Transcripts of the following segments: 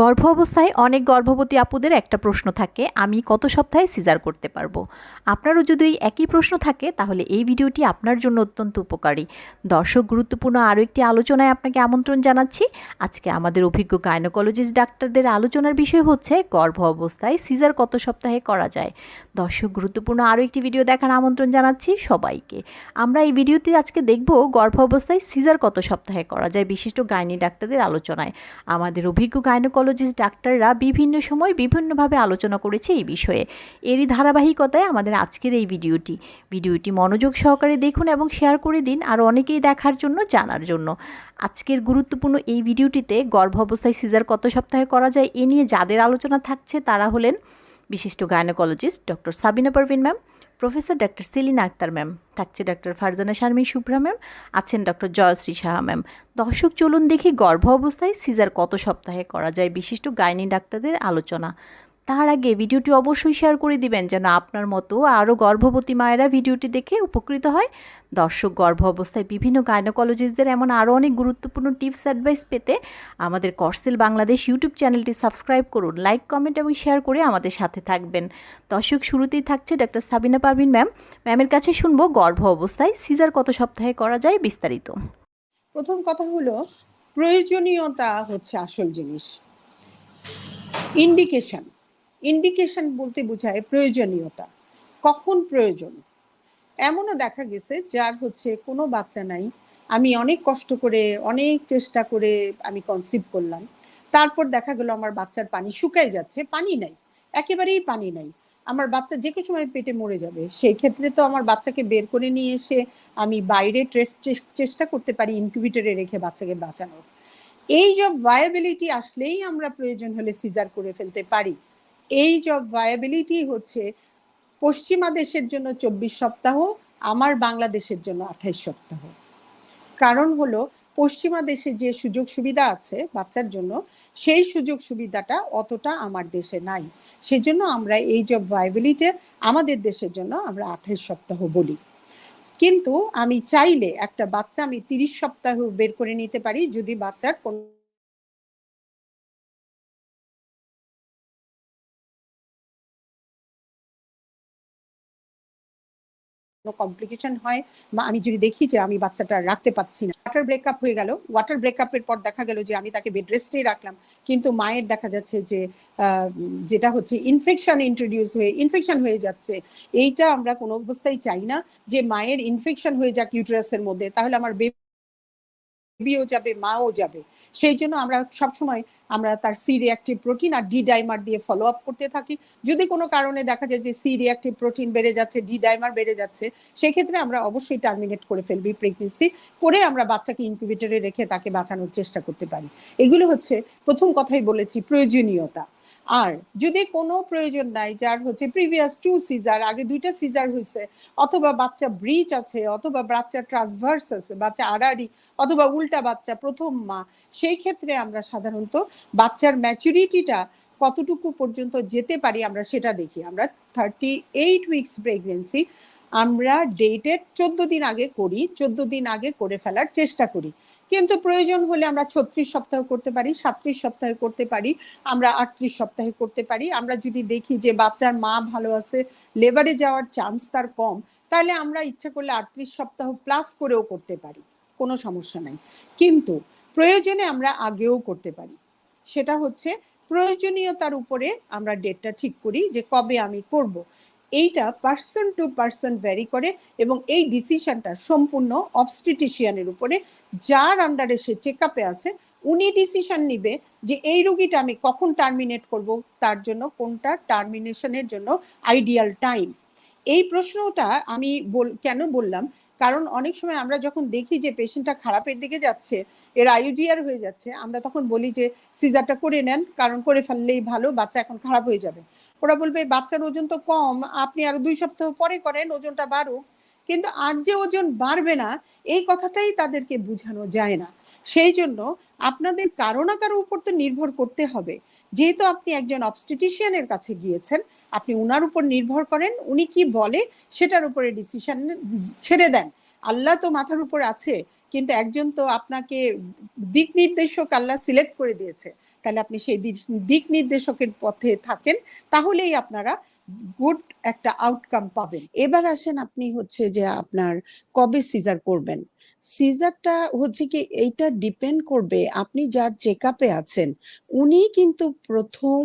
গর্ভ অবস্থায় অনেক গর্ভবতী আপুদের একটা প্রশ্ন থাকে, আমি কত সপ্তাহে সিজার করতে পারব? আপনারও যদি ওই একই প্রশ্ন থাকে, তাহলে এই ভিডিওটি আপনার জন্য অত্যন্ত উপকারী। দর্শক, গুরুত্বপূর্ণ আরও একটি আলোচনায় আপনাকে আমন্ত্রণ জানাচ্ছি। আজকে আমাদের অভিজ্ঞ গাইনোকোলজিস্ট ডাক্তারদের আলোচনার বিষয় হচ্ছে গর্ভ অবস্থায় সিজার কত সপ্তাহে করা যায়? দর্শক, গুরুত্বপূর্ণ আরও একটি ভিডিও দেখার আমন্ত্রণ জানাচ্ছি সবাইকে। আমরা এই ভিডিওতে আজকে দেখব গর্ভ অবস্থায় সিজার কত সপ্তাহে করা যায়, বিশিষ্ট গাইনি ডাক্তারদের আলোচনায়। আমাদের অভিজ্ঞ গাইনোকোলজিস্ট ডাক্তাররা বিভিন্ন সময় বিভিন্নভাবে আলোচনা করেছে এই বিষয়ে। এরই ধারাবাহিকতায় আমাদের আজকের এই ভিডিওটি। ভিডিওটি মনোযোগ সহকারে দেখুন এবং শেয়ার করে দিন আর অনেকেই দেখার জন্য, জানার জন্য। আজকের গুরুত্বপূর্ণ এই ভিডিওটিতে গর্ভ অবস্থায় সিজার কত সপ্তাহে করা যায় এ নিয়ে যাদের আলোচনা থাকছে তারা হলেন বিশিষ্ট gynaecologist doctor Sabina Parvin ma'am professor doctor Selina Akter ma'am, থাকছে ডক্টর ফারজানা শারমিন সুব্রা ম্যাম, আছেন ডক্টর জয়শ্রী সাহা ম্যাম। দর্শক, চলুন দেখি গর্ভ অবস্থায় সিজার কত সপ্তাহে করা যায়? বিশিষ্ট গাইনি ডাক্তারদের আলোচনা। তার আগে ভিডিওটি অবশ্যই শেয়ার করে দিবেন যেন আপনার মতো আরও গর্ভবতী মায়েরা ভিডিওটি দেখে উপকৃত হয়। দর্শক গর্ভ অবস্থায় বিভিন্ন গাইনোকোলজিস্টদের এমন আরও অনেক গুরুত্বপূর্ণ টিপস, অ্যাডভাইস পেতে আমাদের করসেল বাংলাদেশ ইউটিউব চ্যানেলটি সাবস্ক্রাইব করুন, লাইক, কমেন্ট এবং শেয়ার করে আমাদের সাথে থাকবেন। দর্শক শুরুতেই থাকছে ডক্টর সাবিনা পারভিন ম্যাম। ম্যামের কাছে শুনব গর্ভ অবস্থায় সিজার কত সপ্তাহে করা যায় বিস্তারিত। প্রথম কথা হলো, প্রয়োজনীয়তা হচ্ছে আসল জিনিস। ইন্ডিকেশন ইন্ডিকেশন বলতে বোঝায় প্রয়োজনীয়তা। কখন প্রয়োজন? এমনও দেখা গেছে যার হচ্ছে কোনো বাচ্চা নাই, আমি অনেক কষ্ট করে, অনেক চেষ্টা করে আমি কনসিভ করলাম। তারপর দেখা গেল আমার বাচ্চার পানি শুকাই যাচ্ছে, পানি নাই, একেবারেই পানি নাই। আমার বাচ্চা যে কোনো সময় পেটে মরে যাবে, সেই ক্ষেত্রে তো আমার বাচ্চাকে বের করে নিয়ে এসে আমি বাইরে চেষ্টা করতে পারি ইনকিউবেটরে রেখে বাচ্চাকে বাঁচানোর। এই জব ভায়াবিলিটি আসলেই আমরা প্রয়োজন হলে সিজার করে ফেলতে পারি। এই জব ভায়াবিলিটি হচ্ছে পশ্চিমা দেশের জন্য চব্বিশ সপ্তাহ, আমার বাংলাদেশের জন্য আঠাইশ সপ্তাহ। কারণ হলো, পশ্চিমা দেশে যে সুযোগ সুবিধা আছে বাচ্চার জন্য, সেই সুযোগ সুবিধাটা অতটা আমার দেশে নাই। সেজন্য আমরা এই জব ভাইবিলিটি আমাদের দেশের জন্য আমরা আঠাইশ সপ্তাহ বলি। কিন্তু আমি চাইলে একটা বাচ্চা আমি তিরিশ সপ্তাহ বের করে নিতে পারি, যদি বাচ্চার কোন কমপ্লিকেশন হয় বা আমি যদি দেখি যে আমি বাচ্চাটা রাখতে পাচ্ছি না। ওয়াটার ব্রেকআপ হয়ে গেল। ওয়াটার ব্রেকআপের পর দেখা গেল যে আমি তাকে বেড রেস্টেই রাখলাম। কিন্তু মায়ের দেখা যাচ্ছে যে যেটা হচ্ছে ইনফেকশন ইন্ট্রোডিউস হয়ে ইনফেকশন হয়ে যাচ্ছে। এইটা আমরা কোনো অবস্থায় চাই না যে মায়ের ইনফেকশন হয়ে যাক ইউটারাসের মধ্যে। তাহলে আমার বেবিও যাবে, মাও যাবে। সেই জন্য আমরা সবসময় আমরা তার সি রিয়াক্টিভ প্রোটিন আর ডি ডাইমার দিয়ে ফলো আপ করতে থাকি। যদি কোনো কারণে দেখা যায় যে সি রিয়াক্টিভ প্রোটিন বেড়ে যাচ্ছে ডি ডাইমার বেড়ে যাচ্ছে সেই ক্ষেত্রে আমরা অবশ্যই টার্মিনেট করে ফেলবি প্রেগনেন্সি করে আমরা বাচ্চাকে ইনকিউবেটরে রেখে তাকে বাঁচানোর চেষ্টা করতে পারি। এগুলো হচ্ছে প্রথম কথাই বলেছি, প্রয়োজনীয়তা। আর যদি কোনো প্রয়োজন নাই, যার হচ্ছে প্রিভিয়াস টু সিজার আগে দুইটা সিজার হয়েছে অথবা বাচ্চা ব্রিজ আছে, অথবা বাচ্চা ট্রান্সভার্স আছে, বাচ্চা আড়াড়ি অথবা উল্টা বাচ্চা প্রথম মা, সেই ক্ষেত্রে আমরা সাধারণত বাচ্চার ম্যাচুরিটিটা কতটুকু পর্যন্ত যেতে পারি আমরা সেটা দেখি। আমরা থার্টি এইট উইকস প্রেগনেন্সি আমরা ডেটের চোদ্দ দিন আগে করি, চোদ্দ দিন আগে করে ফেলার চেষ্টা করি। কিন্তু প্রয়োজন হলে আমরা ছত্রিশ সপ্তাহ করতে পারি সাত্রিশ সপ্তাহে করতে পারি, আমরা আটত্রিশ সপ্তাহে করতে পারি। আমরা যদি দেখি যে বাচ্চার মা ভালো আছে, লেবারে যাওয়ার চান্স তার কম, তাহলে আমরা ইচ্ছা করলে আটত্রিশ সপ্তাহ প্লাস করেও করতে পারি, কোনো সমস্যা নাই। কিন্তু প্রয়োজনে আমরা আগেও করতে পারি। সেটা হচ্ছে প্রয়োজনীয়তার উপরে আমরা ডেটটা ঠিক করি যে কবে আমি করব। এইটা পার্সন টু পার্সন ভ্যারি করে এবং এই ডিসিশনটা সম্পূর্ণ অবস্টিটিশিয়ানের উপরে। যার আন্ডারে সে চেক আপে আছে, উনি ডিসিশন নিবে যে এই রুগীটা আমি কখন টার্মিনেট করব, তার জন্য কোনটা টার্মিনেশনের জন্য আইডিয়াল টাইম এই প্রশ্নটা আমি বল কেন বললাম? কারণ অনেক সময় আমরা যখন দেখি যে পেশেন্টটা খারাপের দিকে যাচ্ছে, এর আইউজিআর হয়ে যাচ্ছে, আমরা তখন বলি যে সিজারটা করে নেন, কারণ করে ফেললেই ভালো, বাচ্চা এখন খারাপ হয়ে যাবে। ওরা বলবে, বাচ্চার ওজন তো কম, আপনি আরও দুই সপ্তাহ পরে করেন, ওজনটা বাড়ুক। কিন্তু আর যে ওজন বাড়বে না, এই কথাটাই তাদেরকে বোঝানো যায় না। সেই জন্য আপনাদের কারও না কারও উপর তো নির্ভর করতে হবে। যেহেতু আপনি একজন অবস্টিটিশিয়ানের কাছে গিয়েছেন, আপনি উনার উপর নির্ভর করেন, উনি কি বলে সেটার উপরে ডিসিশন ছেড়ে দেন। আল্লাহ তো মাথার উপর আছে, কিন্তু একজন তো আপনাকে দিক নির্দেশক আল্লাহ সিলেক্ট করে দিয়েছে। তাহলে আপনি সেই দিক- নির্দেশকের পথে থাকেন, তাহলেই আপনারা গুড একটা আউটকাম পাবেন। এবার আসেন আপনি হচ্ছে যে আপনার কবে সিজার করবেন। সিজারটা হচ্ছে কি, এইটা ডিপেন্ড করবে আপনি যার চেক আপে আছেন। উনি কিন্তু প্রথম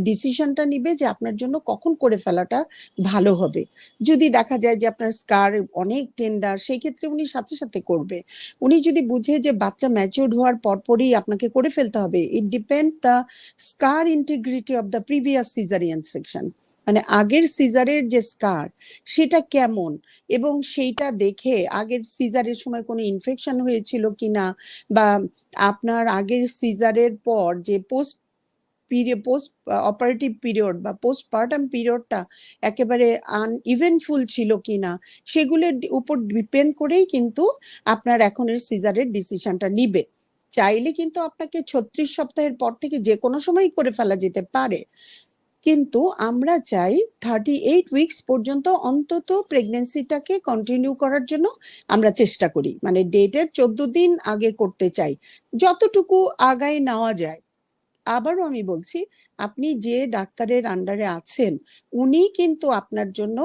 ডিসিশনটা নিবে যে আপনার জন্য কখন করে ফেলাটা ভালো হবে। যদি দেখা যায় যে আপনার স্কার অনেক টেন্ডার সেই ক্ষেত্রে উনি সাথে সাথে করবে। উনি যদি বুঝে যে বাচ্চা ম্যাচিউরড হওয়ার পরপরই আপনাকে করে ফেলতে হবে it depend the scar integrity of the previous caesarean section মানে আগের সিজারের যে স্কার সেটা কেমন? এবং সেইটা দেখে আগের সিজারের সময় কোনো ইনফেকশন হয়েছিল কিনা? বা আপনার আগের সিজারের পর যে post period post operative period বা পোস্ট পার্টাম পিরিয়ডটা একেবারে আনইভেন্টফুল ছিল কিনা? সেগুলোর ডি- উপর ডিপেন্ড করেই কিন্তু আপনার এখনের সিজারের ডিসিশনটা নিবে। চাইলে কিন্তু আপনাকে ছত্রিশ সপ্তাহের পর থেকে যে কোনো সময়ই করে ফেলা যেতে পারে। কিন্তু আমরা চাই থার্টি এইট উইকস পর্যন্ত অন্তত প্রেগনেন্সিটাকে কন্টিনিউ করার জন্য আমরা চেষ্টা করি। মানে ডেটের চোদ্দ দিন আগে করতে চাই। যতটুকু আগায় নেওয়া যায়। আবারও আমি বলছি, আপনি যে ডাক্তারের আন্ডারে আছেন, উনি কিন্তু আপনার জন্য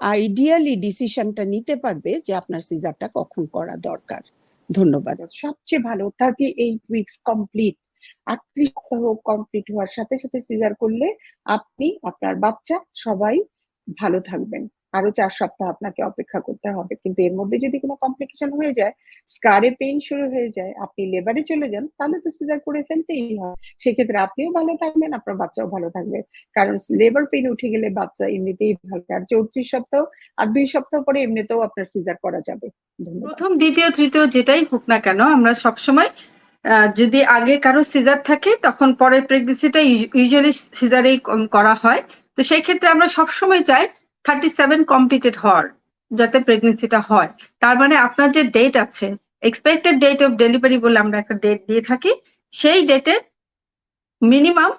আইডিয়ালি ডিসিশনটা নিতে পারবে যে আপনার সিজারটা কখন করা দরকার। ধন্যবাদ। সবচেয়ে ভালো থার্টি এইট উইকস কমপ্লিট আটত্রিশ সপ্তাহ কমপ্লিট হওয়ার সাথে সাথে সিজার করলে আপনি, আপনার বাচ্চা সবাই ভালো থাকবেন। আরও চার সপ্তাহ আপনাকে অপেক্ষা করতে হবে। কিন্তু এর মধ্যে যদি কোনো কমপ্লিকেশন হয়ে যায় স্কারে পেইন শুরু হয়ে যায়, আপনি লেবারে চলে যান, তাহলে তো সিজার করে ফেলতেই হয়। সেক্ষেত্রে আপনিও ভালো থাকবেন, আপনার বাচ্চাও ভালো থাকবে। কারণ লেবার পেইন উঠে গেলে বাচ্চা এমনিতেই ভালো। আর চৌত্রিশ সপ্তাহ আর দুই সপ্তাহ পরে এমনিতেও আপনার সিজার করা যাবে। প্রথম, দ্বিতীয়, তৃতীয় যেটাই হোক না কেন, আমরা সবসময় যদি আগে কারও সিজার থাকে, তখন পরের প্রেগনেন্সিটা ইউজুয়ালি সিজারেই করা হয়। তো সেই ক্ষেত্রে আমরা সবসময় চাই থার্টি সেভেন কমপ্লিটেড হওয়ার, যাতে প্রেগনেন্সিটা হয়। তার মানে আপনার যে ডেট আছে এক্সপেক্টেড ডেট অফ ডেলিভারি বলে আমরা একটা ডেট দিয়ে থাকি, সেই ডেটের মিনিমাম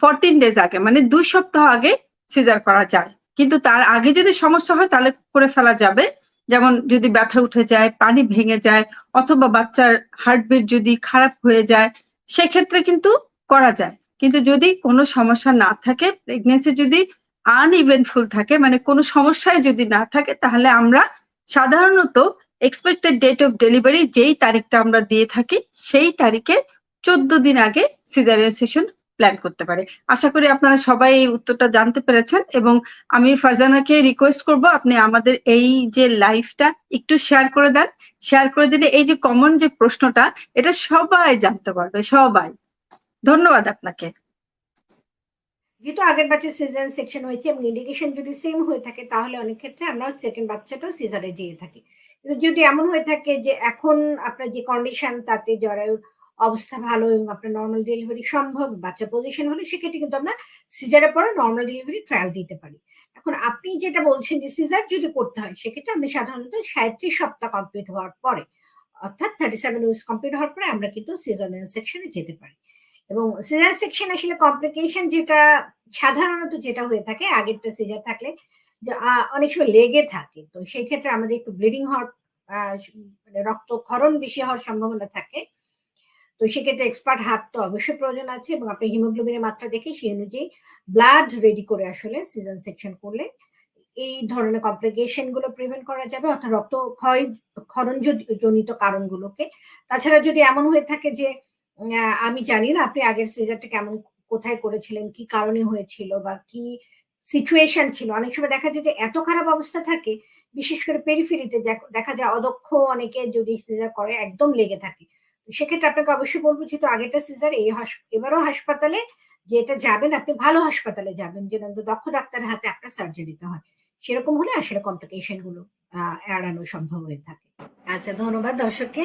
ফোরটিন ডেজ আগে মানে দুই সপ্তাহ আগে সিজার করা যায়। কিন্তু তার আগে যদি সমস্যা হয়, তাহলে করে ফেলা যাবে। যেমন যদি ব্যথা উঠে যায়, পানি ভেঙে যায়, অথবা বাচ্চার হার্টবিট যদি খারাপ হয়ে যায়, সেক্ষেত্রে কিন্তু করা যায়। কিন্তু যদি কোনো সমস্যা না থাকে প্রেগনেন্সি যদি আনইভেন্টফুল থাকে মানে কোনো সমস্যায় যদি না থাকে, তাহলে আমরা সাধারণত এক্সপেক্টেড ডেট অফ ডেলিভারি যেই তারিখটা আমরা দিয়ে থাকি, সেই তারিখে চোদ্দ দিন আগে সিজারিয়ান সেশন প্ল্যান করতে পারে। আশা করি আপনারা সবাই এই উত্তরটা জানতে পেরেছেন এবং আমি ফারজানাকে রিকোয়েস্ট করব আপনি আমাদের এই যে লাইভটা একটু শেয়ার করে দেন। শেয়ার করে দিলে এই যে কমন যে প্রশ্নটা, এটা সবাই জানতে পারবে, সবাই। ধন্যবাদ আপনাকে। যেহেতু আগের বাচ্চা সিজার সেকশন হয়েছে, এবং ইন্ডিকেশন যদি সেম হয়ে থাকে, তাহলে অনেক ক্ষেত্রে আমরা সেকেন্ড বাচ্চাটাও সিজারে যেয়ে থাকি। যদি এমন হয়ে থাকে যে এখন আপনার যে কন্ডিশন তাতে জরায়ুর অবস্থা ভালো এবং আপনার নর্মাল ডেলিভারি সম্ভব, বাচ্চা পজিশন হলে সেক্ষেত্রে কিন্তু আমরা সিজারের পরে নর্মাল ডেলিভারি ট্রায়াল দিতে পারি। এখন আপনি যেটা বলছেন যে সিজার যদি করতে হয়, সেক্ষেত্রে আমরা সাধারণত সাঁত্রিশ সপ্তাহ কমপ্লিট হওয়ার পরে, অর্থাৎ থার্টি সেভেন উইকস কমপ্লিট হওয়ার পরে আমরা কিন্তু সিজারিয়ান সেকশনে যেতে পারি। এবং সিজার সেকশন আসলে কমপ্লিকেশন যেটা, সাধারণত যেটা হয়ে থাকে, আগেরটা সিজার থাকলে অনেক সময় লেগে থাকে। তো সেই ক্ষেত্রে আমাদের একটু ব্লিডিং হওয়ার মানে রক্তক্ষরণ বেশি হওয়ার সম্ভাবনা থাকে। তো সেক্ষেত্রে এক্সপার্ট হাত তো অবশ্যই প্রয়োজন আছে এবং আপনি হিমোগ্লোবিনের মাত্রা দেখে সেই অনুযায়ী ব্লাড রেডি করে আসলে সিজন সেকশন করলে এই ধরনের কমপ্লিকেশনগুলো প্রিভেন্ট করা যাবে, অর্থাৎ রক্ত ক্ষয় জ- জনিত কারণগুলোকে। তাছাড়া যদি এমন হয়ে থাকে যে আমি জানি না আপনি আগের সিজারটা কেমন, কোথায় করেছিলেন, কি কারণে হয়েছিল বা কি সিচুয়েশন ছিল। অনেক সময় দেখা যায় যে এত খারাপ অবস্থা থাকে, বিশেষ করে পেরিফেরিতে দেখা যায় অদক্ষ অনেকে যদি সিজার করে একদম লেগে থাকে। সেক্ষেত্রে আপনাকে অবশ্যই বলব যেহেতু আগেরটা সিজার, এই এবারও হাসপাতালে যেটা যাবেন, আপনি ভালো হাসপাতালে যাবেন, যেন দক্ষ ডাক্তারের হাতে আপনার সার্জারিতে হয়। সেরকম হলে আসলে কমপ্লিকেশনগুলো এড়ানো সম্ভব হয়ে থাকে। আচ্ছা ধন্যবাদ দর্শককে।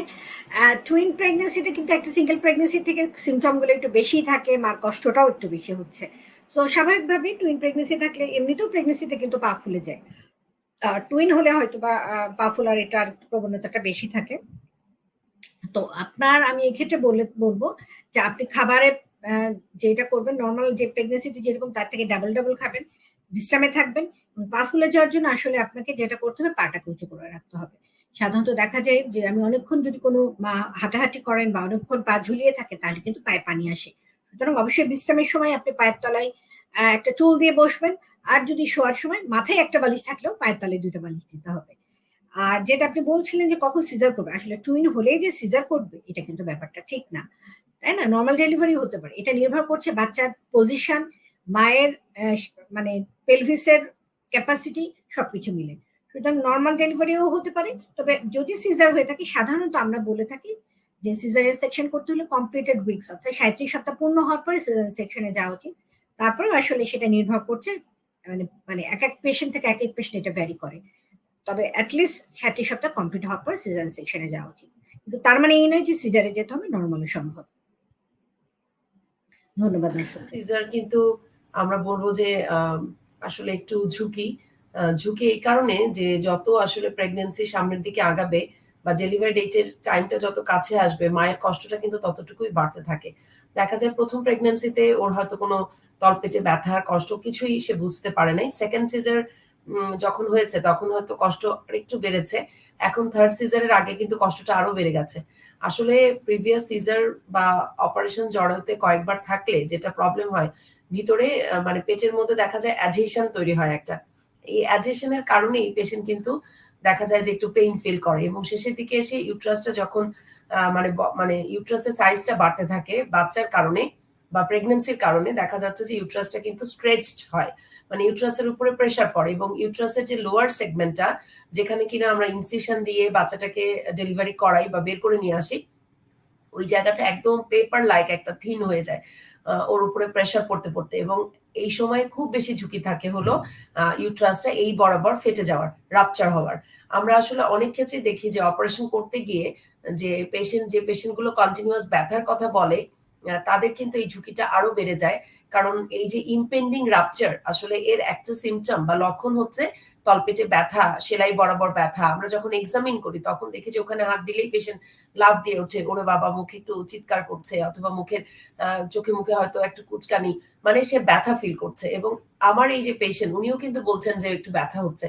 টুইন প্রেগনেন্সিতে কিন্তু একটা সিঙ্গেল প্রেগনেন্সি থেকে সিমটমগুলো একটু বেশি থাকে, মার কষ্টটাও একটু বেশি হচ্ছে। তো স্বাভাবিকভাবে টুইন প্রেগনেন্সি থাকলে এমনিতেও প্রেগনেন্সিতে কিন্তু পা ফুলে যায়। টুইন হলে হয়তো বা পা ফুলার এটার প্রবণতাটা বেশি থাকে। তো আপনার আমি এক্ষেত্রে বলে, বলব যে আপনি খাবারে যেটা করবেন নর্মাল যে প্রেগনেন্সিতে যেরকম তার থেকে ডাবল ডাবল খাবেন, বিশ্রামে থাকবেন পা ফুলে যাওয়ার জন্য আসলে আপনাকে যেটা করতে হবে পাটাকে উঁচু করে রাখতে হবে। সাধারণত দেখা যায় যে আমি অনেকক্ষণ যদি কোনো মা হাঁটাহাঁটি করেন বা অনেকক্ষণ পা ঝুলিয়ে থাকে, তাহলে কিন্তু পায়ে পানি আসে। সুতরাং অবশ্যই বিশ্রামের সময় আপনি পায়ের তলায় একটা চুল দিয়ে বসবেন, আর যদি শোয়ার সময় মাথায় একটা বালিশ থাকলেও পায়ের তলায় দুটো বালিশ দিতে হবে। আর যেটা আপনি বলছিলেন যে কখন সিজার করবে, আসলে টুইন হলেই যে সিজার করবে, এটা কিন্তু ব্যাপারটা ঠিক না। তাই না? নর্মাল ডেলিভারি হতে পারে। এটা নির্ভর করছে বাচ্চার পজিশন মায়ের মানে পেলভিসের ক্যাপাসিটি সবকিছু মিলে। সুতরাং নর্মাল ডেলিভারিও হতে পারে, তবে যদি সিজার হয়ে থাকে, সাধারণত আমরা বলে থাকি যে সিজারের সেকশন করতে হলে কমপ্লিটেড উইকস অর্থাৎ সাঁত্রিশ সপ্তাহ পূর্ণ হওয়ার পরে সিজারের সেকশনে যাওয়া উচিত। তারপরে আসলে সেটা নির্ভর করছে মানে মানে এক এক পেশেন্ট থেকে এক এক পেশেন্ট এটা ভ্যারি করে। তবে অ্যাটলিস্ট সাঁত্রিশ সপ্তাহ কমপ্লিট হওয়ার পরে সিজারের সেকশনে যাওয়া উচিত। কিন্তু তার মানে এই নয় যে সিজারে যেতে হবে নর্মালও সম্ভব। ধন্যবাদ সিজার কিন্তু আমরা বলব যে আসলে একটু ঝুঁকি ঝুঁকি এই কারণে যে যত আসলে প্রেগনেন্সি সামনের দিকে আগাবে বা ডেলিভারি ডেটের টাইমটা যত কাছে আসবে, মায়ের কষ্টটা কিন্তু ততটুকুই বাড়তে থাকে। দেখা যায় প্রথম প্রেগনেন্সিতে ওর হয়তো কোনো তলপেটে ব্যথার কষ্ট কিছুই সে বুঝতে পারে নাই। সেকেন্ড সিজার যখন হয়েছে, তখন হয়তো কষ্ট একটু বেড়েছে। এখন থার্ড সিজারের আগে কিন্তু কষ্টটা আরও বেড়ে গেছে। আসলে প্রিভিয়াস সিজার বা অপারেশন জড়াতে কয়েকবার থাকলে যেটা প্রবলেম হয়, ভিতরে মানে পেটের মধ্যে দেখা যায় অ্যাডহেশন তৈরি হয় একটা। এই অ্যাডহেশনের কারণেই পেশেন্ট কিন্তু দেখা যায় যে একটু পেইন ফিল করে এবং শেষের দিকে এসে ইউট্রাসটা যখন মানে মানে ইউট্রাসের সাইজটা বাড়তে থাকে, বাচ্চার কারণে বা প্রেগনেন্সির কারণে দেখা যাচ্ছে যে ইউট্রাসটা কিন্তু স্ট্রেচড হয়। মানে ইউট্রাসের উপরে প্রেসার পড়ে এবং ইউট্রাসের যে লোয়ার সেগমেন্টটা যেখানে কিনা আমরা ইনসিশন দিয়ে বাচ্চাটাকে ডেলিভারি করাই বা বের করে নিয়ে আসি, ওই জায়গাটা একদম পেপার লাইক একটা থিন হয়ে যায় ওর উপরে প্রেসার পড়তে পড়তে এবং এই সময় খুব বেশি ঝুঁকি থাকে হলো ইউট্রাসটা এই বরাবর ফেটে যাওয়ার রাপচার হওয়ার। আমরা আসলে অনেক ক্ষেত্রে দেখি যে অপারেশন করতে গিয়ে যে পেশেন্ট যে পেশেন্টগুলো কন্টিনিউয়াস ব্যথার কথা বলে তাদের কিন্তু এই ঝুঁকিটা আরও বেড়ে যায়। কারণ এই যে ইম্পেন্ডিং রাপচার আসলে এর একটা সিমটম বা লক্ষণ হচ্ছে তলপেটে ব্যথা, সেলাই বরাবর ব্যথা। আমরা যখন এক্সামিন করি, তখন দেখি যে ওখানে হাত দিলেই পেশেন্ট লাভ দিয়ে ওঠে, ওরে বাবা, মুখে একটু চিৎকার করছে অথবা মুখের চোখে মুখে হয়তো একটু কুচকানি। মানে সে ব্যথা ফিল করছে। এবং আমার এই যে পেশেন্ট উনিও কিন্তু বলছেন যে একটু ব্যথা হচ্ছে।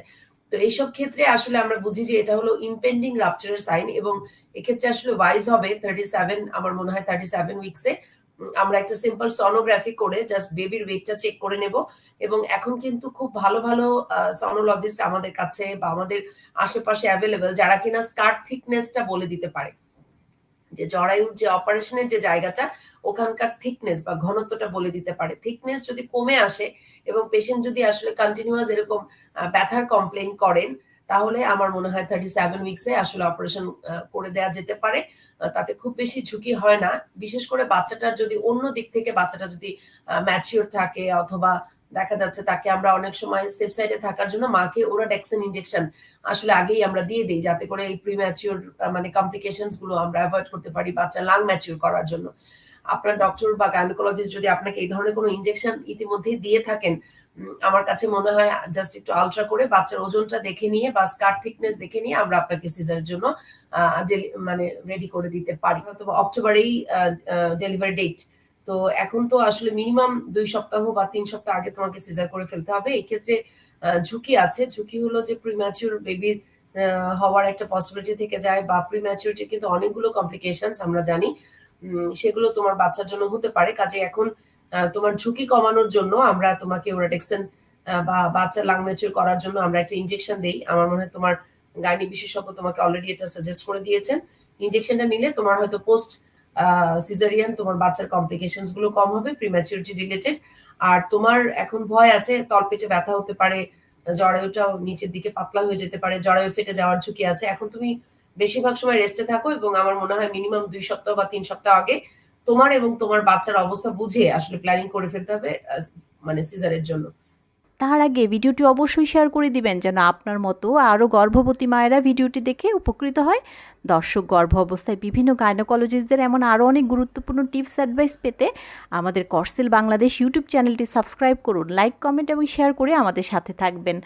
তো এইসব ক্ষেত্রে আসলে আমরা বুঝি যে এটা হলো ইম্পেন্ডিং রাপচারের সাইন এবং এক্ষেত্রে আসলে ওয়াইজ হবে থার্টি সেভেন আমার মনে হয় থার্টি সেভেন উইকসে আমরা একটা সিম্পল সনোগ্রাফি করে জাস্ট বেবির ওয়েটটা চেক করে নেব এবং এখন কিন্তু খুব ভালো ভালো সনোলজিস্ট আমাদের কাছে বা আমাদের আশেপাশে অ্যাভেলেবেল যারা কিনা স্কার্ট থিকনেসটা বলে দিতে পারে। যে জরায়ুর যে অপারেশনের যে জায়গাটা, ওখানকার থিকনেস বা ঘনত্বটা বলে দিতে পারে। থিকনেস যদি কমে আসে এবং পেশেন্ট যদি আসলে কন্টিনিউয়াস এরকম ব্যথার কমপ্লেন করেন, তাহলে আমার মনে হয় থার্টি সেভেন উইকসে আসলে অপারেশন করে দেওয়া যেতে পারে। তাতে খুব বেশি ঝুঁকি হয় না। বিশেষ করে বাচ্চাটার যদি অন্য দিক থেকে বাচ্চাটা যদি ম্যাচিওর থাকে অথবা দেখা যাচ্ছে তাকে আমরা অনেক সময় সেফ সাইডে থাকার জন্য মাকে ওরা ডেক্সেন ইনজেকশন আসলে আগেই আমরা দিয়ে দিই, যাতে করে এই প্রিম্যাচিওর মানে কমপ্লিকেশনসগুলো আমরা অ্যাভয়েড করতে পারি বাচ্চা লাং ম্যাচিওর করার জন্য। আপনার ডক্টর বা গাইনোকোলজিস্ট যদি আপনাকে এই ধরনের কোনো ইনজেকশন ইতিমধ্যেই দিয়ে থাকেন আমার কাছে মনে হয় জাস্ট একটু আলট্রা করে বাচ্চার ওজনটা দেখে নিয়ে বা স্কার থিকনেস দেখে নিয়ে আমরা আপনাকে সিজারের জন্য মানে রেডি করে দিতে পারি। অথবা অক্টোবরেই ডেলিভারি ডেট তো এখন তো আসলে মিনিমাম দুই সপ্তাহ বা তিন সপ্তাহ আগে তোমাকে সিজার করে ফেলতে হবে। এই ক্ষেত্রে আহ, ঝুঁকি আছে। ঝুঁকি হলো যে প্রিম্যাচিউর বেবির হওয়ার একটা পসিবিলিটি থেকে যায় বা প্রিম্যাচিউরিটি কিন্তু অনেকগুলো কমপ্লিকেশনস আমরা জানি। সেগুলো তোমার বাচ্চার জন্য হতে পারে। কাজে এখন তোমার ঝুঁকি কমানোর জন্য আমরা তোমাকে ওরাডেক্সেন বা বাচ্চা লাং ম্যাচিউর করার জন্য আমরা একটা ইনজেকশন দেই। আমার মনে হয় তোমার গাইনি বিশেষজ্ঞ তোমাকে অলরেডি এটা সাজেস্ট করে দিয়েছেন। ইনজেকশনটা নিলে তোমার হয়তো পোস্ট সিজারিয়ান তোমার বাচ্চার কমপ্লিকেশনসগুলো কম হবে প্রিম্যাচুরিটি রিলেটেড আর তোমার এখন ভয় আছে তলপেটে ব্যথা হতে পারে, জরায়ুটাও নিচের দিকে পাতলা হয়ে যেতে পারে, জরায়ু ফেটে যাওয়ার ঝুঁকি আছে। এখন তুমি বেশিরভাগ সময় রেস্টে থাকো এবং আমার মনে হয় মিনিমাম দুই সপ্তাহ বা তিন সপ্তাহ আগে তোমার এবং তোমার বাচ্চার অবস্থা বুঝে আসলে প্ল্যানিং করে ফেলতে হবে মানে সিজারের জন্য। তার আগে ভিডিওটি অবশ্যই শেয়ার করে দিবেন যেন আপনার মতো আরও গর্ভবতী মায়েরা ভিডিওটি দেখে উপকৃত হয়। দর্শক গর্ভ অবস্থায় বিভিন্ন গাইনোকোলজিস্টদের এমন আরও অনেক গুরুত্বপূর্ণ টিপস, অ্যাডভাইস পেতে আমাদের করসেল বাংলাদেশ ইউটিউব চ্যানেলটি সাবস্ক্রাইব করুন, লাইক, কমেন্ট এবং শেয়ার করে আমাদের সাথে থাকবেন।